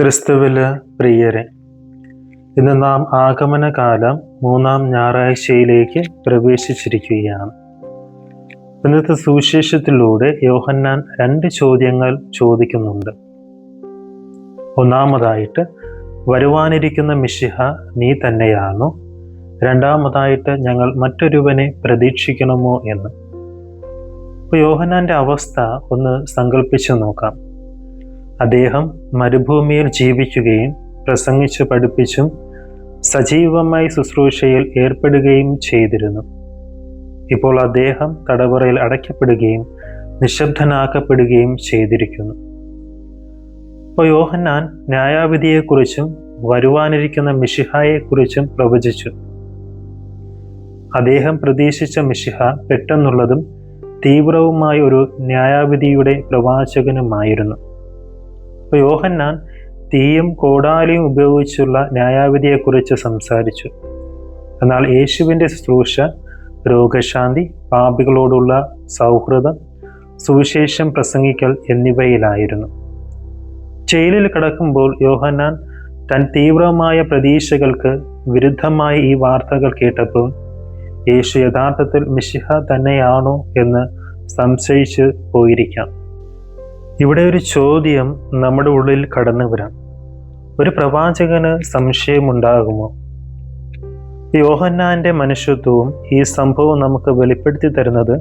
ക്രിസ്തുവിൽ പ്രിയരെ ഇന്ന് നാം ആഗമനകാലം മൂന്നാം ഞായറാഴ്ചയിലേക്ക് പ്രവേശിച്ചിരിക്കുകയാണ്. ഇന്നത്തെ സുവിശേഷത്തിലൂടെ യോഹന്നാൻ രണ്ട് ചോദ്യങ്ങൾ ചോദിക്കുന്നുണ്ട്. ഒന്നാമതായിട്ട് വരുവാനിരിക്കുന്ന മിശിഹ നീ തന്നെയാണോ? രണ്ടാമതായിട്ട് ഞങ്ങൾ മറ്റൊരുവനെ പ്രതീക്ഷിക്കണമോ എന്ന്. ഇപ്പോൾ യോഹന്നാന്റെ അവസ്ഥ ഒന്ന് സങ്കല്പിച്ചു നോക്കാം. അദ്ദേഹം മരുഭൂമിയിൽ ജീവിക്കുകയും പ്രസംഗിച്ചു പഠിപ്പിച്ചും സജീവമായി ശുശ്രൂഷയിൽ ഏർപ്പെടുകയും ചെയ്തിരുന്നു. ഇപ്പോൾ അദ്ദേഹം തടവറയിൽ അടയ്ക്കപ്പെടുകയും നിശബ്ദനാക്കപ്പെടുകയും ചെയ്തിരിക്കുന്നു. ഇപ്പോൾ യോഹന്നാൻ ന്യായാവിധിയെക്കുറിച്ചും വരുവാനിരിക്കുന്ന മിഷിഹായെക്കുറിച്ചും പ്രവചിച്ചു. അദ്ദേഹം പ്രതീക്ഷിച്ച മിഷിഹ പെട്ടെന്നുള്ളതും തീവ്രവുമായ ഒരു ന്യായാവിധിയുടെ പ്രവാചകനുമായിരുന്നു. അപ്പോൾ യോഹന്നാൻ തീയും കോടാലിയും ഉപയോഗിച്ചുള്ള ന്യായാവിധിയെക്കുറിച്ച് സംസാരിച്ചു. എന്നാൽ യേശുവിന്റെ ശുശ്രൂഷ രോഗശാന്തി പാപികളോടുള്ള സൗഹൃദം സുവിശേഷം പ്രസംഗിക്കൽ എന്നിവയിലായിരുന്നു. ജയിലിൽ കിടക്കുമ്പോൾ യോഹന്നാൻ തൻ തീവ്രമായ പ്രതീക്ഷകൾക്ക് വിരുദ്ധമായി ഈ വാർത്തകൾ കേട്ടപ്പോൾ യേശു യഥാർത്ഥത്തിൽ മിശിഹ തന്നെയാണോ എന്ന് സംശയിച്ചു പോയിരിക്കാം. ഇവിടെ ഒരു ചോദ്യം നമ്മുടെ ഉള്ളിൽ കടന്നു വരാം. ഒരു പ്രവാചകന് സംശയമുണ്ടാകുമോ? യോഹന്നാന്റെ മനുഷ്യത്വവും ഈ സംഭവം നമുക്ക് വെളിപ്പെടുത്തി തരുന്നത്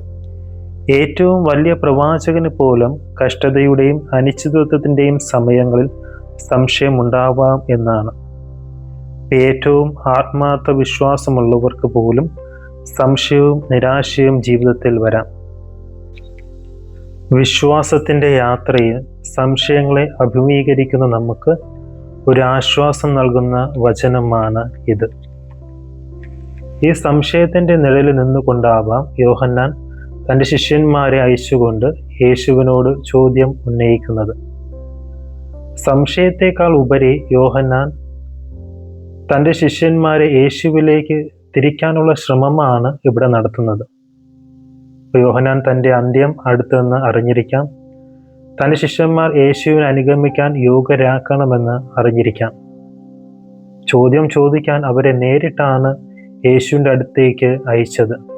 ഏറ്റവും വലിയ പ്രവാചകന് പോലും കഷ്ടതയുടെയും അനിശ്ചിതത്വത്തിന്റെയും സമയങ്ങളിൽ സംശയമുണ്ടാവാം എന്നാണ്. ഏറ്റവും ആത്മാർത്ഥ വിശ്വാസമുള്ളവർക്ക് പോലും സംശയവും നിരാശയും ജീവിതത്തിൽ വരാം. വിശ്വാസത്തിന്റെ യാത്രയിൽ സംശയങ്ങളെ അഭിമുഖീകരിക്കുന്ന നമുക്ക് ഒരു ആശ്വാസം നൽകുന്ന വചനമാണ് ഇത്. ഈ സംശയത്തിന്റെ നിഴലിൽ നിന്നുകൊണ്ടാവാം യോഹന്നാൻ തന്റെ ശിഷ്യന്മാരെ അയച്ചുകൊണ്ട് യേശുവിനോട് ചോദ്യം ഉന്നയിക്കുന്നത്. സംശയത്തേക്കാൾ ഉപരി യോഹന്നാൻ തന്റെ ശിഷ്യന്മാരെ യേശുവിലേക്ക് തിരിക്കാനുള്ള ശ്രമമാണ് ഇവിടെ നടത്തുന്നത്. യോഹനാൻ തന്റെ അന്ത്യം അടുത്തെന്ന് അറിഞ്ഞിരിക്കാം. തന്റെ ശിഷ്യന്മാർ യേശുവിനെ അനുഗമിക്കാൻ യോഗ്യരാക്കണമെന്ന് അറിഞ്ഞിരിക്കാം. ചോദ്യം ചോദിക്കാൻ അവരെ നേരിട്ടാണ് യേശുവിന്റെ അടുത്തേക്ക് അയച്ചത്.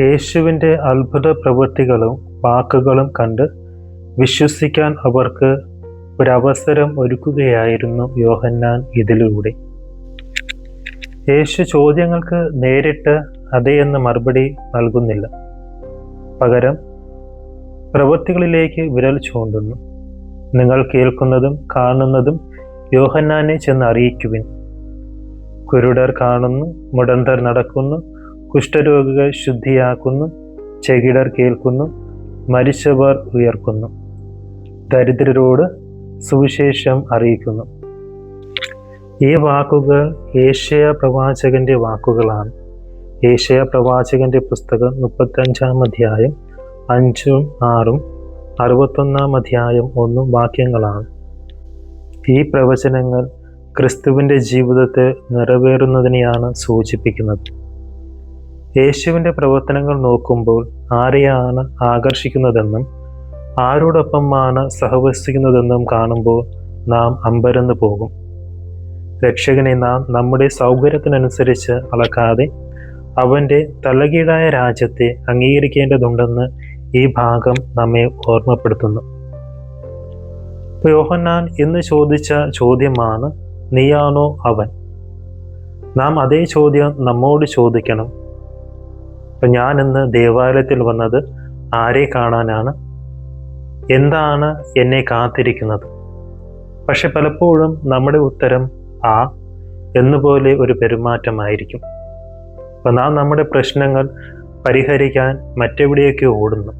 യേശുവിന്റെ അത്ഭുത പ്രവൃത്തികളും വാക്കുകളും കണ്ട് വിശ്വസിക്കാൻ അവർക്ക് ഒരവസരം ഒരുക്കുകയായിരുന്നു യോഹന്നാൻ ഇതിലൂടെ. യേശു ചോദ്യങ്ങൾക്ക് നേരിട്ട് അതേ എന്ന് മറുപടി നൽകുന്നില്ല. പകരം പ്രവൃത്തികളിലേക്ക് വിരൽ ചൂണ്ടുന്നു. നിങ്ങൾ കേൾക്കുന്നതും കാണുന്നതും യോഹന്നാനെ ചെന്ന് അറിയിക്കുവിൻ. കുരുടർ കാണുന്നു മുടന്തർ നടക്കുന്നു കുഷ്ഠരോഗികൾ ശുദ്ധിയാക്കുന്നു ചെകിടർ കേൾക്കുന്നു മരിച്ചവർ ഉയർക്കുന്നു. ദരിദ്രരോട് സുവിശേഷം അറിയിക്കുന്നു. ഈ വാക്കുകൾ ഏഷ്യ പ്രവാചകന്റെ വാക്കുകളാണ്. ഏഷ്യ പ്രവാചകന്റെ പുസ്തകം മുപ്പത്തഞ്ചാം അധ്യായം അഞ്ചും ആറും അറുപത്തൊന്നാം അധ്യായം ഒന്നും വാക്യങ്ങളാണ്. ഈ പ്രവചനങ്ങൾ ക്രിസ്തുവിന്റെ ജീവിതത്തെ നിറവേറുന്നതിനെയാണ് സൂചിപ്പിക്കുന്നത്. യേശുവിന്റെ പ്രവർത്തനങ്ങൾ നോക്കുമ്പോൾ ആരെയാണ് ആകർഷിക്കുന്നതെന്നും ആരോടൊപ്പമാണ് സഹവസിക്കുന്നതെന്നും കാണുമ്പോൾ നാം അമ്പരന്ന് പോകും. രക്ഷകനെ നാം നമ്മുടെ സൗകര്യത്തിനനുസരിച്ച് അളക്കാതെ അവന്റെ തലകീഴായ രാജ്യത്തെ അംഗീകരിക്കേണ്ടതുണ്ടെന്ന് ഈ ഭാഗം നമ്മെ ഓർമ്മപ്പെടുത്തുന്നു. യോഹന്നാൻ എന്ന് ചോദിച്ച ചോദ്യമാണ് നീയാണോ അവൻ? നാം അതേ ചോദ്യം നമ്മോട് ചോദിക്കണം. ഇപ്പം ഞാൻ ഇന്ന് ദേവാലയത്തിൽ വന്നത് ആരെ കാണാനാണ്? എന്താണ് എന്നെ കാത്തിരിക്കുന്നത്? പക്ഷെ പലപ്പോഴും നമ്മുടെ ഉത്തരം ആ എന്നുപോലെ ഒരു പെരുമാറ്റമായിരിക്കും. അപ്പം നാം നമ്മുടെ പ്രശ്നങ്ങൾ പരിഹരിക്കാൻ മറ്റെവിടെയൊക്കെ ഓടുന്നു?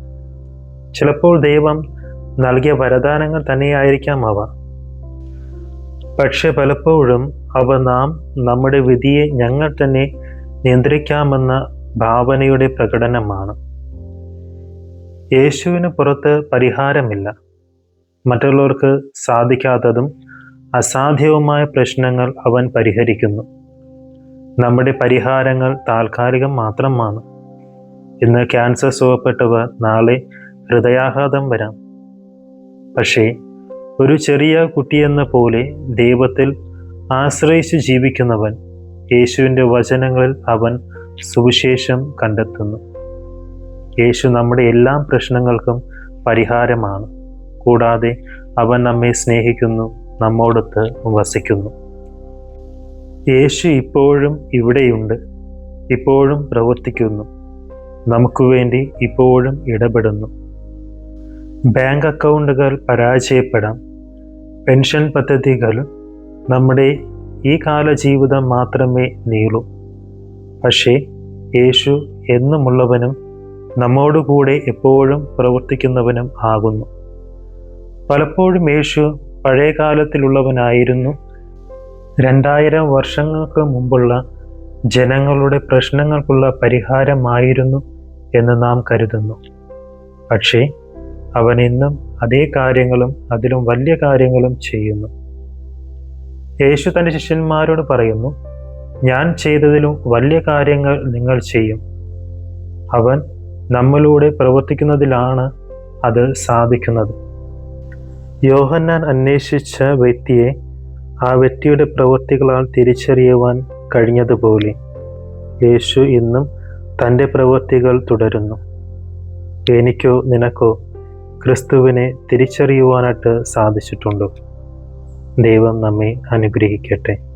ചിലപ്പോൾ ദൈവം നൽകിയ വരദാനങ്ങൾ തന്നെയായിരിക്കാം അവ. പക്ഷെ പലപ്പോഴും അവ നാം നമ്മുടെ വിധിയെ ഞങ്ങൾ തന്നെ നിയന്ത്രിക്കാമെന്ന ഭാവനയുടെ പ്രകടനമാണ്. യേശുവിന് പുറത്ത് പരിഹാരമില്ല. മറ്റുള്ളവർക്ക് സാധിക്കാത്തതും അസാധ്യവുമായ പ്രശ്നങ്ങൾ അവൻ പരിഹരിക്കുന്നു. നമ്മുടെ പരിഹാരങ്ങൾ താൽക്കാലികം മാത്രമാണ്. ഇന്ന് ക്യാൻസർ സുഖപ്പെട്ടവർ നാളെ ഹൃദയാഘാതം വരാം. പക്ഷേ ഒരു ചെറിയ കുട്ടിയെന്ന പോലെ ദൈവത്തിൽ ആശ്രയിച്ച് ജീവിക്കുന്നവൻ യേശുവിന്റെ വചനങ്ങളിൽ അവൻ സുവിശേഷം കണ്ടെത്തുന്നു. യേശു നമ്മുടെ എല്ലാ പ്രശ്നങ്ങൾക്കും പരിഹാരമാണ്. കൂടാതെ അവൻ നമ്മെ സ്നേഹിക്കുന്നു നമ്മോടൊത്ത് വസിക്കുന്നു. യേശു ഇപ്പോഴും ഇവിടെയുണ്ട്. ഇപ്പോഴും പ്രവർത്തിക്കുന്നു. നമുക്ക് വേണ്ടി ഇപ്പോഴും ഇടപെടുന്നു. ബാങ്ക് അക്കൗണ്ടുകൾ പരാജയപ്പെടാം. പെൻഷൻ പദ്ധതികൾ നമ്മുടെ ഈ കാല ജീവിതം മാത്രമേ നീളൂ. പക്ഷേ യേശു എന്നുമുള്ളവനും നമ്മോടുകൂടെ എപ്പോഴും പ്രവർത്തിക്കുന്നവനും ആകുന്നു. പലപ്പോഴും യേശു പഴയ കാലത്തിലുള്ളവനായിരുന്നു രണ്ടായിരം വർഷങ്ങൾക്ക് മുമ്പുള്ള ജനങ്ങളുടെ പ്രശ്നങ്ങൾക്കുള്ള പരിഹാരമായിരുന്നു എന്ന് നാം കരുതുന്നു. പക്ഷേ അവൻ ഇന്നും അതേ കാര്യങ്ങളും അതിലും വലിയ കാര്യങ്ങളും ചെയ്യുന്നു. യേശു തന്റെ ശിഷ്യന്മാരോട് പറയുന്നു ഞാൻ ചെയ്തതിലും വലിയ കാര്യങ്ങൾ നിങ്ങൾ ചെയ്യും. അവൻ നമ്മളിലൂടെ പ്രവർത്തിക്കുന്നതിലാണ് അത് സാധിക്കുന്നത്. യോഹന്നാൻ അന്വേഷിച്ച വ്യക്തിയെ ആ വ്യക്തിയുടെ പ്രവൃത്തികളാൽ തിരിച്ചറിയുവാൻ കഴിഞ്ഞതുപോലെ യേശു ഇന്നും തന്റെ പ്രവൃത്തികൾ തുടരുന്നു. എനിക്കോ നിനക്കോ ക്രിസ്തുവിനെ തിരിച്ചറിയുവാനായിട്ട് സാധിച്ചിട്ടുണ്ടോ? ദൈവം നമ്മെ അനുഗ്രഹിക്കട്ടെ.